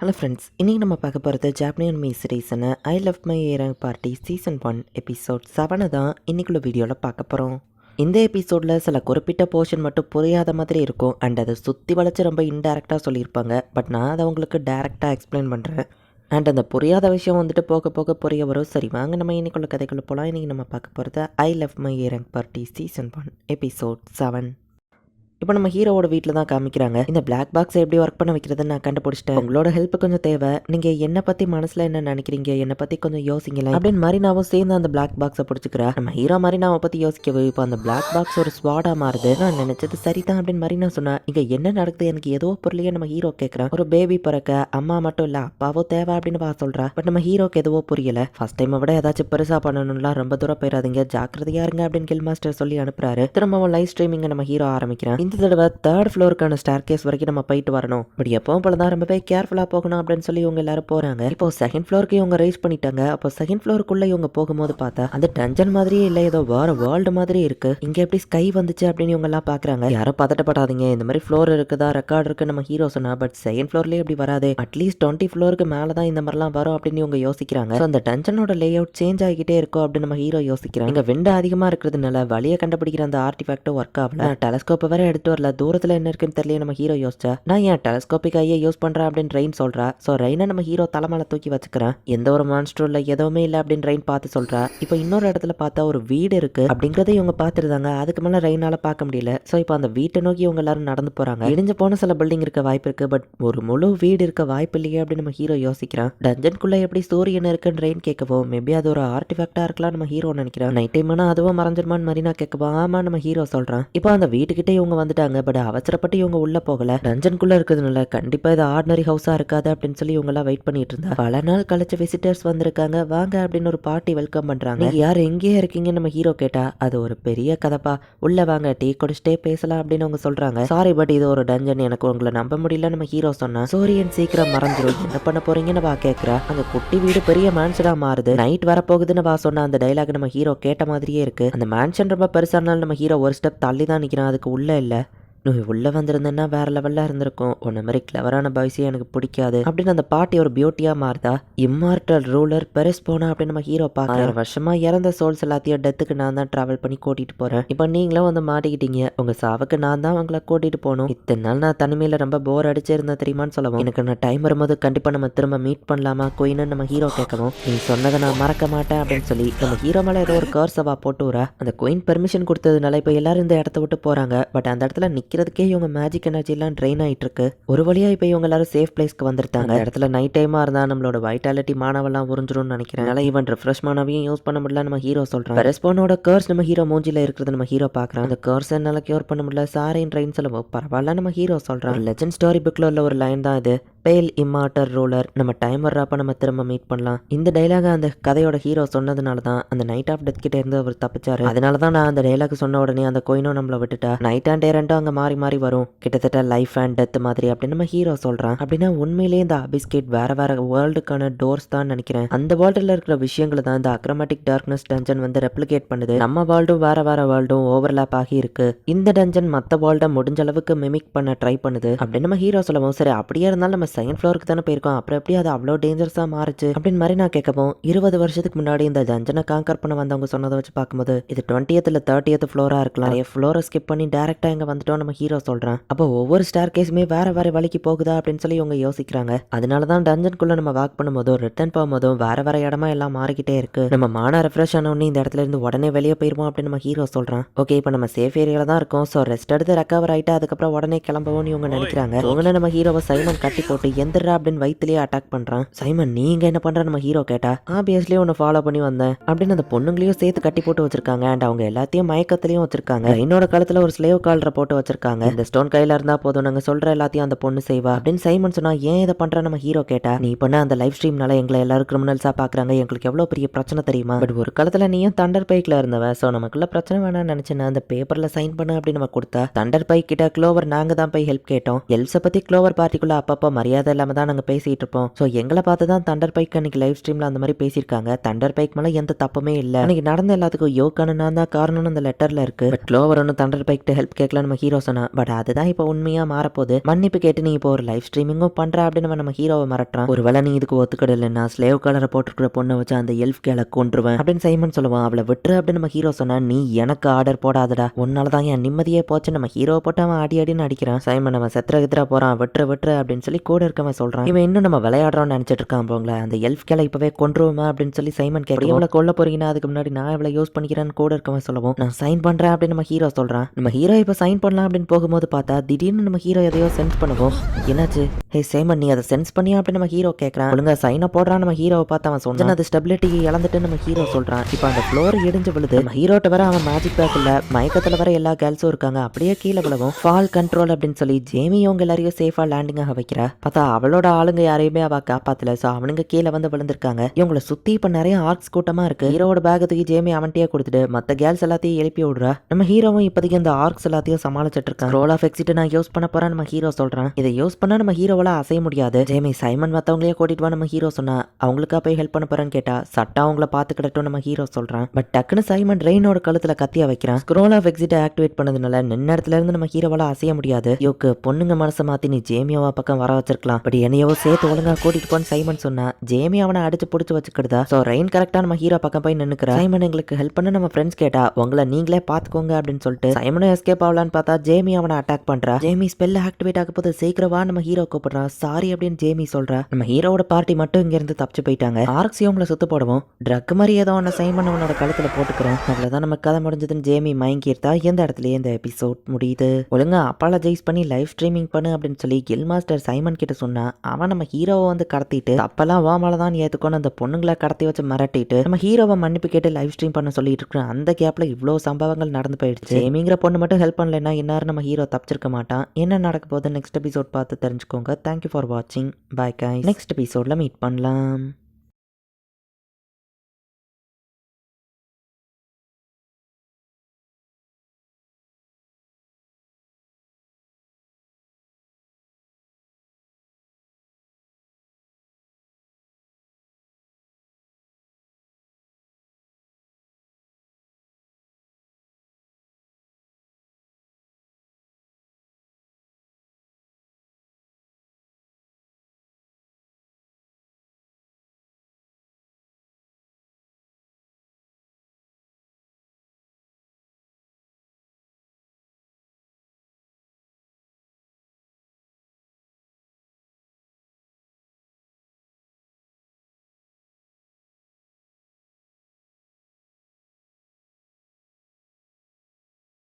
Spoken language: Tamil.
ஹலோ ஃப்ரெண்ட்ஸ் இன்றைக்கி நம்ம பார்க்க போகிறது ஜாப்பனியன் me சீரீஸான I love my errand party season one episode செவனை தான் இன்றைக்குள்ள வீடியோவில் பார்க்க போகிறோம் இந்த எபிசோடில் சில குறிப்பிட்ட போர்ஷன் மட்டும் புரியாத மாதிரி இருக்கும் அண்ட் அதை சுற்றி வளைச்சு ரொம்ப இன்டெரக்டாக சொல்லியிருப்பாங்க பட் நான் அதை உங்களுக்கு டேரெக்டாக எக்ஸ்பிளைன் பண்ணுறேன் அண்ட் அந்த புரியாத விஷயம் வந்துட்டு போக போக புரிய வரும். சரி வாங்க நம்ம இன்னைக்குள்ள கதைக்குள்ளே போகலாம் இன்றைக்கி நம்ம பார்க்க போகிறது I love my errand party season one episode seven இப்போ நம்ம ஹீரோவோட வீட்டில் தான் காமிக்கிறாங்க. இந்த பிளாக் பாக்ஸை எப்படி ஒர்க் பண்ண வைக்கிறதுன்னு நான் கண்டுபிடிச்சிட்டேன். உங்களோட ஹெல்ப் கொஞ்சம் தேவை. நீங்கள் என்னை பற்றி மனசில் என்ன நினைக்கிறீங்க? என்னை பற்றி கொஞ்சம் யோசிங்களேன். அப்படின்னு மரினாவும் சேர்ந்து அந்த பிளாக் பாக்ஸை பிடிச்சிக்கிறா. நம்ம ஹீரோ மரினாவை பற்றி யோசிக்கவே இப்போ அந்த பிளாக் பாக்ஸ் ஒரு ஸ்வாடாக மாறுது. நான் நினைச்சது சரிதான் அப்படின்னு மரினா சொன்னா இங்கே என்ன நடக்குது? எனக்கு ஏதோ பொருளையே நம்ம ஹீரோ கேட்குறேன் ஒரு பேபி பிறக்க அம்மா மட்டும் இல்லை அப்பாவோ தேவை அப்படின்னு வா சொல்கிறா பட் நம்ம ஹீரோக்கு எதுவோ புரியல. ஃபர்ஸ்ட் டைமை விட ஏதாச்சும் பெருசாக பண்ணணும்லாம் ரொம்ப தூரம் போயிடாதீங்க ஜாக்கிரதையா இருங்க அப்படின்னு கில் மாஸ்டர் சொல்லி அனுப்புறாரு. திரும்பவும் லைவ் ஸ்ட்ரீமிங்கை நம்ம ஹீரோ ஆரம்பிக்கிறேன். இந்த தடவை தேர்ட் ஃப்ளோருக்கான ஸ்டேர் கேஸ் வரைக்கும் நம்ம போயிட்டு வரணும். பட் எப்பவும் போல தான் ரொம்பவே கேர்ஃபுல்லாக போகணும் அப்படின்னு சொல்லி இவங்க எல்லாரும் போறாங்க. இப்போ செகண்ட் ஃப்ளோருக்கு இவங்க ரைஸ் பண்ணிட்டாங்க. அப்போ செகண்ட் ஃப்ளோருக்குள்ள இவங்க போகும்போது பார்த்தா அந்த டஞ்சன் மாதிரியே இல்லை. ஏதோ வேற வேர்ல்டு மாதிரி இருக்கு. இங்க எப்படி ஸ்கை வந்துச்சு அப்படின்னு இவங்க எல்லாம் பாக்குறாங்க யாரும் பதட்டப்படாதீங்க. இந்த மாதிரி ஃப்ளோர் இருக்குதா? ரெக்கார்ட் இருக்கு. நம்ம ஹீரோ சொன்னா பட் செகண்ட் ஃப்ளோர்லயே இப்படி வராது. அட்லீஸ்ட் டுவெண்ட்டி ஃப்ளோருக்கு மேலே தான் இந்த மாதிரிலாம் வரும் அப்படின்னு இவங்க யோசிக்கிறாங்க. அந்த டஞ்சனோட லே அவுட் சேஞ்ச் ஆகிக்கிட்டே இருக்கும் அப்படின்னு நம்ம ஹீரோ யோசிக்கிறாங்க. இங்க விண்டு அதிகமா இருக்கிறதுனால வழியை கண்டுபிடிக்கிற அந்த ஆர்டிஃபேக்டும் ஒர்க் ஆகல. டெலஸ்கோப்பை வேற எடுத்து வரல. தூரத்துல என்ன இருக்குன்னு தெரியல நம்ம ஹீரோ யோசிச்சா. நான் ஏன் டெலஸ்கோபிக் ஐயே யூஸ் பண்றேன் அப்படின்னு ரெயின் சொல்றா. ஸோ ரெயினை நம்ம ஹீரோ தலைமையில தூக்கி வச்சுக்கிறேன். எந்த ஒரு மான்ஸ்டரும் இல்லை எதுவுமே இல்லை அப்படின்னு ரெயின் பார்த்து சொல்றா. இப்போ இன்னொரு இடத்துல பார்த்தா ஒரு வீடு இருக்கு. அப்படிங்கறத இவங்க பார்த்துருந்தாங்க. அதுக்கு மேல ரெயினால பார்க்க முடியல. ஸோ இப்போ அந்த வீட்டை நோக்கி இவங்க எல்லாரும் நடந்து போறாங்க. இடிஞ்சு போன சில பில்டிங் இருக்க வாய்ப்பு இருக்கு. பட் ஒரு முழு வீடு இருக்க வாய்ப்பு இல்லையே அப்படின்னு நம்ம ஹீரோ யோசிக்கிறான். டஞ்சனுக்குள்ள எப்படி சூரியன் இருக்குன்னு ரெயின் கேட்கவோ மேபி அது ஒரு ஆர்டிஃபேக்டா இருக்கலாம் நம்ம ஹீரோ நினைக்கிறேன். நைட் டைம் அதுவும் மறைஞ்சிருமான்னு மரினா கேட்கவோ ஆமா நம்ம ஹீரோ சொல்றான். இப்போ அந்த வீட்டுக்கிட்டே இவங்க வந்து வந்துட்டாங்க. பட் அவசரப்பட்டு இவங்க உள்ள போகல. ரஞ்சன்குள்ள இருக்கிறதுனால கண்டிப்பா இது ஆர்டினரி ஹவுஸா இருக்காது அப்படின்னு சொல்லி இவங்க எல்லாம் வெயிட் பண்ணிட்டு இருந்தா. பல நாள் கழிச்சு விசிட்டர்ஸ் வந்திருக்காங்க. வாங்க அப்படின்னு ஒரு பார்ட்டி வெல்கம் பண்றாங்க. யார் எங்கேயே இருக்கீங்க நம்ம ஹீரோ கேட்டா அது ஒரு பெரிய கதைப்பா. உள்ள வாங்க டீ குடிச்சிட்டே பேசலாம் அப்படின்னு அவங்க சொல்றாங்க. சாரி பட் இது ஒரு டஞ்சன் எனக்கு உங்களை நம்ப முடியல நம்ம ஹீரோ சொன்னா சூரியன் சீக்கிரம் மறந்துடும் என்ன பண்ண போறீங்கன்னு வா கேக்குறா. அந்த குட்டி வீடு பெரிய மேன்ஷனா மாறுது. நைட் வரப்போகுதுன்னு வா சொன்ன அந்த டைலாக் நம்ம ஹீரோ கேட்ட மாதிரியே இருக்கு. அந்த மேன்ஷன் ரொம்ப பெருசானாலும் நம்ம ஹீரோ ஒரு ஸ்டெப் தள்ளி தான் நிக்கிறான். அதுக்கு உள்ள இல்ல. உள்ளே வந்திருந்தேன்னா வேற லெவலில் இருந்திருக்கும். உன்ன மாதிரி கிளவரான பாய்ஸே எனக்கு பிடிக்காது. அப்படின்னு அந்த பாட்டி ஒரு பியூட்டியாக மாறுதா? இம்மார்டல் ரூலர் பெருஸ் போனா அப்படின்னு நம்ம ஹீரோ பார்க்குற வருஷமா இறந்த சோல்ஸ் எல்லாத்தையும் டெத்துக்கு நான் தான் ட்ராவல் பண்ணி கூட்டிட்டு போறேன். இப்போ நீங்களும் வந்து மாட்டிக்கிட்டீங்க. உங்க சாவுக்கு நான் தான் உங்களை கூட்டிட்டு போகணும். இத்தனை நாள் நான் தனிமையில் ரொம்ப போர் அடிச்சிருந்தேன் தெரியுமான்னு சொல்லவும். எனக்கு நான் டைம் வரும்போது கண்டிப்பாக நம்ம திரும்ப மீட் பண்ணலாமா? குயின்னு நம்ம ஹீரோ கேட்கவும். நீ சொன்னதை நான் மறக்க மாட்டேன் அப்படின்னு சொல்லி நம்ம ஹீரோ மேலே ஏதோ ஒரு கர்சவா போட்டு வரா அந்த குயின் பெர்மிஷன் கொடுத்ததுனால இப்போ எல்லாரும் இந்த இடத்த விட்டு போறாங்க. பட் அந்த இடத்துல நிக்கிறதுக்கே இவங்க மேஜிக் எனர்ஜி எல்லாம் ட்ரெயின் ஆயிட்டு இருக்கு ஒரு வழியா இப்போ இவங்க எல்லாரும் சேஃப் பிளேஸ்க்கு வந்திருக்காங்க. இடத்துல நைட் டைமா இருந்தா நம்மளோட வைட்டாலிட்டி மானவெல்லாம் உறிஞ்சிரும்னு நினைக்கிறேன். அதனால ஈவன் ரிஃப்ரெஷ் மானவையும் யூஸ் பண்ண முடியல நம்ம ஹீரோ சொல்றான் ரெஸ்பானோட கர்ஸ் நம்ம ஹீரோ மூஞ்சில இருக்கிறது நம்ம ஹீரோ பாக்குறான் அந்த கர்ஸ் என்னால கியூர் பண்ண முடியல. சாரின் ட்ரெயின் சொல்லவோ பரவாயில்ல நம்ம ஹீரோ சொல்றான் லெஜண்ட் ஸ்டோரி புக்ல உள்ள ஒரு லைன் தான் இது. பேல் இம்மாட்டர் ரோலர் நம்ம டைம் வர்றப்ப நம்ம திரும்ப மீட் பண்ணலாம். இந்த டைலாக அந்த கதையோட ஹீரோ சொன்னதுனால தான் அந்த நைட் ஆஃப் டெத் கிட்ட இருந்து அவர் தப்பிச்சாரு. அதனால தான் நான் அந்த டைலாக் சொன்ன உடனே அந்த கொயினோ நம்மளை விட்டுட்டா. நைட் அண்ட் டேரண்டும் அங்கே மாறி மாறி வரும். கிட்டத்தட்ட லைஃப் அண்ட் டெத் மாதிரி அப்படின்னு நம்ம ஹீரோ சொல்றான். அப்படின்னா உண்மையிலேயே இந்த அபிஸ்கேட் வேற வேற வேர்ல்டுக்கான டோர்ஸ் தான் நினைக்கிறேன். அந்த வேர்ல்டில் இருக்கிற விஷயங்களை தான் இந்த அக்ரமேட்டிக் டார்க்னஸ் டஞ்சன் வந்து ரெப்ளிகேட் பண்ணுது. நம்ம வேர்ல்டும் வேற வேற வேர்ல்டும் ஓவர்லாப் ஆகி இருக்கு. இந்த டஞ்சன் மற்ற வேர்ல்டை முடிஞ்ச அளவுக்கு மிமிக் பண்ண ட்ரை பண்ணுது அப்படின்னு நம்ம ஹீரோ சொல்லவும். சரி அப்படியே இருந்தாலும் நம்ம செகண்ட் ஃப்ளோருக்கு தானே போயிருக்கோம் அப்புறம் எப்படி அது அவ்வளோ டேஞ்சரஸாக மாறுச்சு? அப்படின்னு மாதிரி நான் கேட்கவும் இருபது வருஷத்துக்கு முன்னாடி இந்த டஞ்சனை காங்கர் பண்ண வந்தவங்க சொன்னதை வச்சு பார்க்கும்போது இது டுவெண்ட்டியத் இல்லை தேர்ட்டியத் ஃப்ளோராக இருக்கலாம். நிறைய ஃப்ளோரை ஸ்கிப் பண்ணி டேரெக்டாக இங்கே வந்துட்டோம் நம்ம ஹீரோ சொல்கிறான் அப்போ ஒவ்வொரு ஸ்டார் கேஸுமே வேற வேற வழிக்கு போகுதா அப்படின்னு சொல்லி இவங்க யோசிக்கிறாங்க. அதனால தான் டஞ்சனுக்குள்ள நம்ம வாக் பண்ணும்போதும் ரிட்டர்ன் போகும்போதும் வேற வேற இடமா எல்லாம் மாறிக்கிட்டே இருக்கு. நம்ம மான ரெஃப்ரெஷ் ஆன உடனே இந்த இடத்துல இருந்து உடனே வெளியே போயிருவோம் அப்படின்னு நம்ம ஹீரோ சொல்றான். ஓகே இப்போ நம்ம சேஃப் ஏரியால தான் இருக்கோம். ஸோ ரெஸ்ட் எடுத்து ரெக்கவர் ஆயிட்டு அதுக்கப்புறம் உடனே கிளம்பவும் இவங்க நினைக்கிறாங்க. உடனே நம்ம ஹீரோவை சைமன் கட்டி போட்டு எந்திரா அப்படின்னு வயிற்றுலயே அட்டாக் பண்றான். சைமன் நீங்க என்ன பண்ற? நம்ம ஹீரோ கேட்டா ஆப்வியஸ்லி உன்னை ஃபாலோ பண்ணி வந்தேன் அப்படின்னு அந்த பொண்ணுங்களையும் சேர்த்து கட்டி போட்டு வச்சிருக்காங்க. அண்ட் அவங்க எல்லாத்தையும் மயக்கத்திலையும் வச்சிருக்காங்க. என்னோட கழுத்துல ஒரு ஸ்லேவ் கால்ற போட்டு வச்சிருக்காங்க. இந்த ஸ்டோன் கையில இருந்தா போதும் நாங்க சொல்ற எல்லாத்தையும் அந்த பொண்ணு செய்வா அப்படின்னு சைமன் சொன்னா ஏன் இதை பண்ற? நம்ம ஹீரோ கேட்டா நீ பண்ண அந்த லைவ் ஸ்ட்ரீம்னால எங்களை எல்லாரும் கிரிமினல்ஸா பாக்குறாங்க. எங்களுக்கு எவ்வளவு பெரிய பிரச்சனை தெரியுமா? பட் ஒரு காலத்துல நீயும் தண்டர் பைக்ல இருந்தவ சோ நமக்குள்ள பிரச்சனை வேணாம்னு நினைச்சேன் அந்த பேப்பர்ல சைன் பண்ணு அப்படின்னு நம்ம கொடுத்தா தண்டர் பைக் கிட்ட க்ளோவர் நாங்க தான் போய் ஹெல்ப் கேட்டோம். எல்ஸை பத்தி க்ளோவர் பார்ட்டிக்குள்ள அப்பப்போ மரியாதை இல்லாமல் தான் நாங்க பேசிட்டு இருப்போம். ஸோ எங்களை பார்த்து தான் தண்டர் பைக் அன்னைக்கு லைவ் ஸ்ட்ரீம்ல அந்த மாதிரி பேசியிருக்காங்க. தண்டர் பைக் மேல எந்த தப்புமே இல்ல. அன்னைக்கு நடந்த எல்லாத்துக்கும் யோக்கான நான் தான் காரணம்னு அந்த லெட்டர்ல இருக்கு. பட் க்ளோவர் ஒன்றும் தண்டர் பைக்கிட்ட ஹெல்ப் கேட்கல நம்ம ஹீரோ சொன்னா. பட் அதுதான் இப்போ உண்மையா மாறப்போகுது. மன்னிப்பு கேட்டு நீ இப்போ ஒரு லைவ் ஸ்ட்ரீமிங்கும் பண்ற அப்படின்னு நம்ம நம்ம ஹீரோவை மிரட்டுறான் ஒருவேளை நீ இதுக்கு ஒத்துக்கிடலைன்னா ஸ்லேவ் கலரை போட்டுருக்கிற பொண்ணை வச்சு அந்த எல்ஃப் கேளை கொண்டுருவேன் அப்படின்னு சைமன் சொல்லுவான். அவளை விட்டுரு அப்படின்னு நம்ம ஹீரோ சொன்னா நீ எனக்கு ஆர்டர் போடாதடா. உன்னால தான் என் நிம்மதியே போச்சு. நம்ம ஹீரோ போட்டு அவன் அடி அடின்னு அடிக்கிறான். சைமன் அவன் செத்துற கித்திரா போறான். விட்டுரு விட்டுரு அப்படின்னு சொல்லி கூட இருக்கவன் சொல்றான் இவன் இன்னும் நம்ம விளையாடுறோம்னு நினைச்சிட்டு இருக்கான் போங்களே அந்த எல்ஃப் கேளை இப்பவே கொன்றுவோமா அப்படின்னு சொல்லி சைமன் கேட்க எவ்வளோ கொல்ல போறீங்கன்னா அதுக்கு முன்னாடி நான் இவளை யூஸ் பண்ணிக்கிறேன்னு கூட இருக்கவன் சொல்லவும் நான் சைன் பண்றேன் அப்படின்னு நம்ம ஹீரோ சொல்றான். நம்ம ஹீரோ இப்போ சைன் பண்ணலாம் அப்படின்னு போகும்போது பார்த்தா திடீர்னு நம்ம ஹீரோ எதையோ சென்ஸ் பண்ணுவோம். என்னாச்சு? ஹே சைமன் நீ அதை சென்ஸ் பண்ணியா? அப்படின்னு நம்ம ஹீரோ கேட்கறான். ஒழுங்கா சைனை போடுறான் நம்ம ஹீரோவை பார்த்து அவன் சொன்னான். அது ஸ்டெபிலிட்டி இழந்துட்டு நம்ம ஹீரோ சொல்றான். இப்போ அந்த ஃப்ளோர் இடிஞ்சு விழுது. நம்ம ஹீரோட்ட வர அவன் மேஜிக் பேக் இல்லை மயக்கத்துல வர எல்லா கேர்ள்ஸும் இருக்காங்க. அப்படியே கீழே விழவும். ஃபால் கண்ட்ரோல் அப்படின்னு சொல்லி ஜேமி அவங்க எல்லாரையும் சேஃபா லேண்டிங் ஆக வைக்கிறா. பார்த்தா அவளோட ஆளுங்க யாரையுமே அவ காப்பாத்தல. ஸோ அவனுங்க கீழே வந்து விழுந்திருக்காங்க. இவங்களை சுத்தி இப்ப நிறைய ஆர்க்ஸ் கூட்டமா இருக்கு. ஹீரோட பேக் தூக்கி ஜேமி அவன்கிட்டயே கொடுத்துட்டு மத்த கேர்ள்ஸ் எல்லாத்தையும் எழுப்பி விடுறா. நம்ம ஹீரோவும் இப்போதைக்கு அந்த ஆர்க்ஸ் எல்லாத்தையும் சமாளிச்சிட்டு இருக்கான். ரோல் ஆஃப் எக்ஸிட் நான் யூஸ் பண்ண போறேன் நம்ம ஹீரோ சொல்றான். இதை யூஸ் பண்ணா நம்ம ஹீரோவால அசைய முடியாது. ஜேமி சைமன் மத்தவங்களே கூட்டிட்டு வா நம்ம ஹீரோ சொன்னா அவங்களுக்கா போய் ஹெல்ப் பண்ண போறேன்னு கேட்டா சட்டா அவங்கள பாத்துக்கிடட்டும் நம்ம ஹீரோ சொல்றான். பட் டக்குன்னு சைமன் ரெயினோட கழுத்துல கத்தியா வைக்கிறான். ஸ்க்ரோல் ஆஃப் எக்ஸிட் ஆக்டிவேட் பண்ணதுனால நின்ன இடத்துல இருந்து நம்ம ஹீரோவால அசைய முடியாது. யோக்கு பொண்ணுங்க மனசை மாத்தி நீ ஜேமியோவா பக்கம் வர இருந்திருக்கலாம் பட் என்னையவோ சேர்த்து ஒழுங்கா கூட்டிட்டு போன்னு சைமன் சொன்னா ஜேமி அவனை அடிச்சு பிடிச்சி வச்சுக்கிடுதா சோ ரெயின் கரெக்டா நம்ம ஹீரோ பக்கம் போய் நின்னுக்கிறா. சைமன் எங்களுக்கு ஹெல்ப் பண்ண நம்ம ஃப்ரெண்ட்ஸ் கேட்டா உங்களை நீங்களே பாத்துக்கோங்க அப்படின்னு சொல்லிட்டு சைமனும் எஸ்கேப் ஆகலான்னு பார்த்தா ஜேமி அவனை அட்டாக் பண்றா. ஜேமி ஸ்பெல் ஆக்டிவேட் ஆக போது சீக்கிரவா நம்ம ஹீரோ கூப்பிடுறான் சாரி அப்படின்னு ஜேமி சொல்றா. நம்ம ஹீரோவோட பார்ட்டி மட்டும் இங்க இருந்து தப்பிச்சு போயிட்டாங்க. ஆர்க்ஸ் சுத்து போடவும் ட்ரக் மாதிரி ஏதோ ஒன்று சைமன் அவனோட கழுத்துல போட்டுக்கிறோம். அவ்வளவுதான் நம்ம கதை முடிஞ்சதுன்னு ஜேமி மயங்கிருத்தா எந்த இடத்துலயே இந்த எபிசோட் முடியுது? ஒழுங்கா அப்பாலஜைஸ் பண்ணி லைவ் ஸ்ட்ரீமிங் பண்ணு அப்படின்னு சொல்லி கில் மாஸ்டர் சைமன் கிட்ட சொன்னா அவன் நம்ம ஹீரோவை வந்து கடத்திட்டு அப்பெல்லாம் வா தான் ஏத்துக்கொண்டு அந்த பொண்ணுங்களை கடத்தி வச்சு மிரட்டிட்டு நம்ம ஹீரோவை மன்னிப்பு கேட்டு லைவ் ஸ்ட்ரீம் பண்ண சொல்லிட்டு இருக்கிறோம் அந்த கேப்ல இவ்வளோ சம்பவங்கள் நடந்து போயிடுச்சு. ஜேமிங்கிற பொண்ணு மட்டும் ஹெல்ப் பண்ணலைன்னா இன்னாரும் நம்ம ஹீரோ தப்பிச்சிருக்க மாட்டான். என்ன நடக்க போகுது நெக்ஸ்ட் எபிசோட் பார்த்து தெரிஞ்சுக்கோங்க. தேங்க்யூ ஃபார் வாட்சிங் பாய் guys. நெக்ஸ்ட் எபிசோட்ல மீட் பண்ணலாம்.